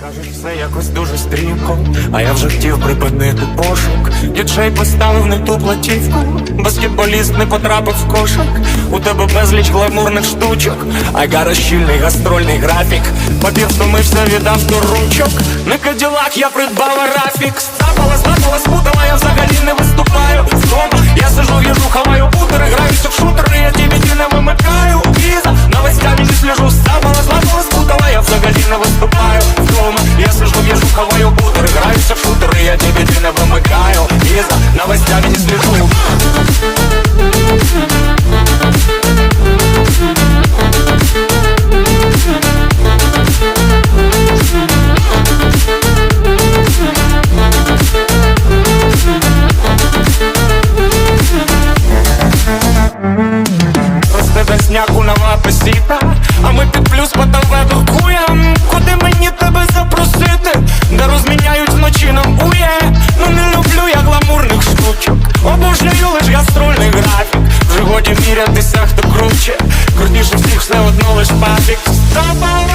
Кажуть, все якось дуже стрімко, а я вже хотів припинити пошук. Діджей поставив не ту платівку, баскетболіст не потрапив в кошик. У тебе безліч гламурних штучок, а гара щільний гастрольний графік. Папір втомився від ручок. На каділах я придбав рафік. Стапала, стапала, спутала, я взагалі не виступаю. Віза, новостями не слежу. Росте десняку нова песіта, а ми під Вже годі